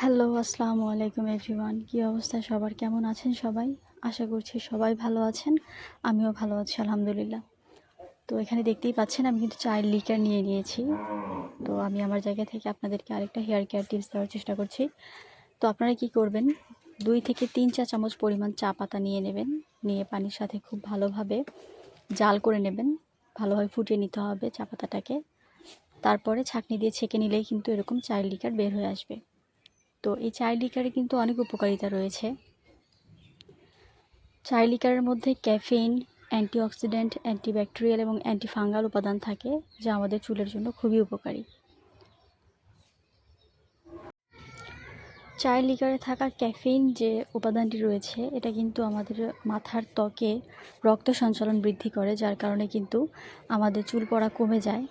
Hello, আসসালামু আলাইকুম everyone. কী অবস্থা সবার? কেমন আছেন সবাই? আশা করছি সবাই ভালো আছেন। আমিও ভালো আছি, আলহামদুলিল্লাহ। তো এখানে দেখতেই পাচ্ছেন, আমি কিন্তু চায়ের লিকার নিয়ে নিয়েছি। তো আমি আমার জায়গা থেকে আপনাদেরকে আরেকটা হেয়ার কেয়ার টিপস দেওয়ার চেষ্টা করছি। তো আপনারা কি করবেন? দুই থেকে তিন চা চামচ পরিমাণ চা পাতা নিয়ে নেবেন। নিয়ে পানির সাথে খুব ভালোভাবে জাল করে নেবেন। ভালোভাবে ফুটিয়ে নিতে হবে চা পাতাটাকে। তারপরে ছাঁকনি দিয়ে ছেঁকে নিলেই কিন্তু এরকম চায়ের লিকার বের হয়ে আসবে। তো এই চায়ের লিকারে কিন্তু অনেক উপকারিতা রয়েছে। চায়ের লিকারের মধ্যে ক্যাফেইন, অ্যান্টিঅক্সিডেন্ট, অ্যান্টিব্যাকটেরিয়াল এবং অ্যান্টিফাঙ্গাল উপাদান থাকে, যা আমাদের চুলের জন্য খুবই উপকারী। চায়ের লিকারে থাকা ক্যাফেইন যে উপাদানটি রয়েছে, এটা কিন্তু আমাদের মাথার ত্বকে রক্ত সঞ্চালন বৃদ্ধি করে, যার কারণে কিন্তু আমাদের চুল পড়া কমে যায়।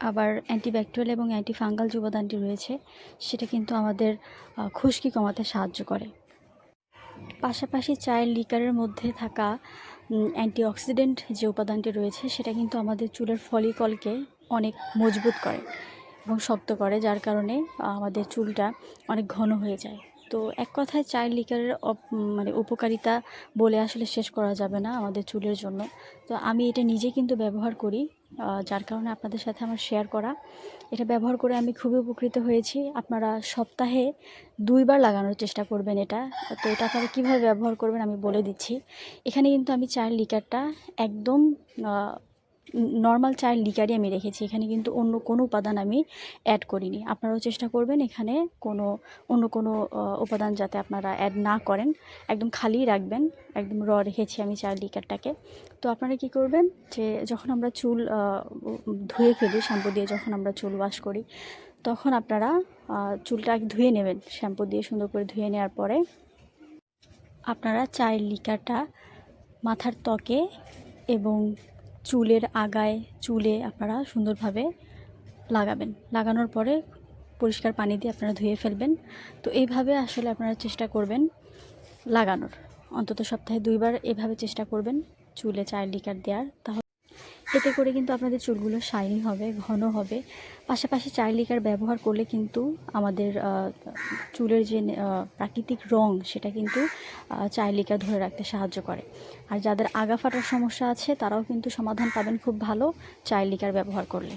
আবার অ্যান্টিব্যাকটেরিয়াল এবং অ্যান্টিফাঙ্গাল যে উপাদানটি রয়েছে, সেটা কিন্তু আমাদের খুশকি কমাতে সাহায্য করে। পাশাপাশি চায়ের লিকারের মধ্যে থাকা অ্যান্টিঅক্সিডেন্ট যে উপাদানটি রয়েছে, সেটা কিন্তু আমাদের চুলের ফলিকলকে অনেক মজবুত করে এবং শক্ত করে, যার কারণে আমাদের চুলটা অনেক ঘন হয়ে যায়। তো এক কথায় চায়ের লিকারের মানে উপকারিতা বলে আসলে শেষ করা যাবে না আমাদের চুলের জন্য। তো আমি এটা নিজে কিন্তু ব্যবহার করি যার কারণে আপনাদের সাথে আমার শেয়ার করা। এটা ব্যবহার করে আমি খুবই উপকৃত হয়েছি। আপনারা সপ্তাহে দুইবার লাগানোর চেষ্টা করবেন এটা। তো এটা আপনারা কীভাবে ব্যবহার করবেন আমি বলে দিচ্ছি। এখানে কিন্তু আমি চায়ের লিকারটা একদম নর্মাল চায়ের লিকারই আমি রেখেছি। এখানে কিন্তু অন্য কোনো উপাদান আমি অ্যাড করিনি। আপনারাও চেষ্টা করবেন এখানে কোনো, অন্য কোনো উপাদান যাতে আপনারা অ্যাড না করেন। একদম খালি রাখবেন, একদম র রেখেছি আমি চায়ের লিকারটাকে তো আপনারা কি করবেন যে, যখন আমরা চুল ধুয়ে ফেলি, শ্যাম্পু দিয়ে যখন আমরা চুল ওয়াশ করি, তখন আপনারা চুলটা ধুয়ে নেবেন। শ্যাম্পু দিয়ে সুন্দর করে ধুয়ে নেওয়ার পরে আপনারা চায়ের লিকারটা মাথার ত্বকে এবং চুলের আগায় চুলে আপনারা সুন্দরভাবে লাগাবেন। লাগানোর পরে পরিষ্কার পানি দিয়ে আপনারা ধুয়ে ফেলবেন। তো এইভাবে আসলে আপনারা চেষ্টা করবেন লাগানোর। অন্তত সপ্তাহে দুইবার এভাবে চেষ্টা করবেন চুলে চার লিটার দেওয়ার। তাহলে এতে করে কিন্তু আপনাদের চুলগুলো শাইনি হবে, ঘন হবে। পাশাপাশি চাইলিকার লিকার ব্যবহার করলে কিন্তু আমাদের চুলের যে প্রাকৃতিক রং সেটা কিন্তু চাইলিকা ধরে রাখতে সাহায্য করে। আর যাদের আগা ফাটার সমস্যা আছে, তারাও কিন্তু সমাধান পাবেন খুব ভালো চাইলিকার লিকার ব্যবহার করলে।